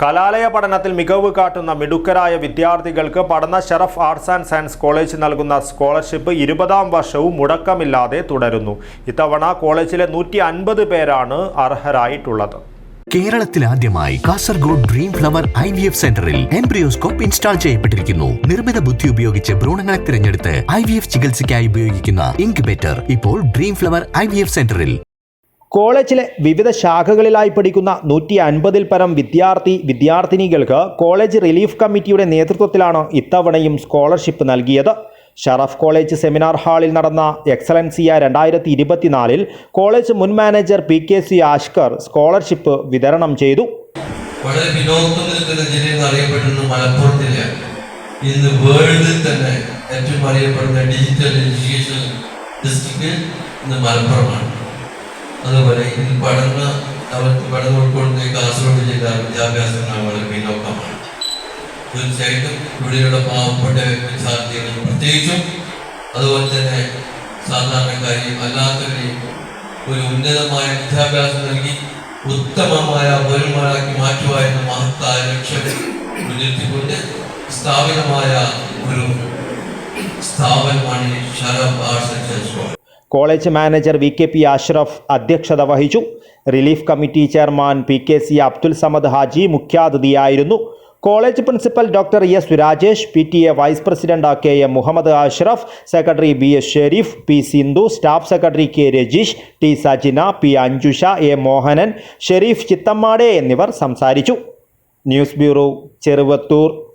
കലാലയ പഠനത്തിൽ മികവ് കാട്ടുന്ന മിടുക്കരായ വിദ്യാർത്ഥികൾക്ക് പഠന Sharaf arts and science college നൽകുന്ന സ്കോളർഷിപ്പ് ഇരുപതാം വർഷവും മുടക്കമില്ലാതെ തുടരുന്നു. ഇത്തവണ കോളേജിലെ നൂറ്റി അൻപത് പേരാണ് അർഹരായിട്ടുള്ളത്. കേരളത്തിൽ ആദ്യമായി Kasaragod dream flower I V F സെന്ററിൽ എംബ്രിയോസ്കോപ്പ് ഇൻസ്റ്റാൾ ചെയ്യപ്പെട്ടിരിക്കുന്നു. നിർമ്മിത ബുദ്ധി ഉപയോഗിച്ച് ഭ്രൂണങ്ങളെ തിരഞ്ഞെടുത്ത് ഐ വി എഫ് ചികിത്സയ്ക്കായി ഉപയോഗിക്കുന്ന ഇൻക്യുബേറ്റർ ഇപ്പോൾ Dream Flower I V F സെന്ററിൽ. കോളേജിലെ വിവിധ ശാഖകളിലായി പഠിക്കുന്ന നൂറ്റി അൻപതിൽ പരം വിദ്യാർത്ഥി വിദ്യാർത്ഥിനികൾക്ക് കോളേജ് റിലീഫ് കമ്മിറ്റിയുടെ നേതൃത്വത്തിലാണ് ഇത്തവണയും സ്കോളർഷിപ്പ് നൽകിയത്. ഷറഫ് കോളേജ് സെമിനാർ ഹാളിൽ നടന്ന എക്സലൻസിയ രണ്ടായിരത്തി ഇരുപത്തിനാലിൽ കോളേജ് മുൻ manager P K C Ashkar scholarship വിതരണം ചെയ്തു. വളരെ തന്നെ ഏറ്റവും അറിയപ്പെടുന്ന ഡിജിറ്റൽ എഡ്യൂക്കേഷൻ ഡിസ്ട്രിക്ട് ഇന്ന് മലപ്പുറമാണ്. അതുപോലെ ഇതിൽ പഠന അവർക്ക് പഠനം ഉൾക്കൊള്ളുന്ന കാസർഗോഡ് ജില്ല വിദ്യാഭ്യാസം വളരെ പിന്നോക്കമാണ്. തീർച്ചയായിട്ടും ഇവിടെയുള്ള പാവപ്പെട്ട വിദ്യാർത്ഥികൾ പ്രത്യേകിച്ചും അതുപോലെ തന്നെ സാധാരണക്കാരെയും അല്ലാത്തവരെയും ഒരു ഉന്നതമായ വിദ്യാഭ്യാസം നൽകി ഉത്തമമായ പൗരന്മാരാക്കി മാറ്റുക എന്ന മഹത്തായ ലക്ഷ്യം മുൻനിർത്തിക്കൊണ്ട് സ്ഥാപിതമായ ഒരു സ്ഥാപനമാണ് Sharaf arts and science college manager V K P Ashraf അധ്യക്ഷത വഹിച്ചു. Relief committee chairman P K C Abdul Samad Haji മുഖ്യാതിഥിയായിരുന്നു. College principal doctor S Surajesh P T A vice president K M Muhammad Ashraf secretary B S Sharif P Sindhu staff secretary K Rajeesh T Sajina P Anjusha A Mohanan Sharif ചിത്തമ്മാടെ എന്നിവർ സംസാരിച്ചു. News bureau Cheruvathur.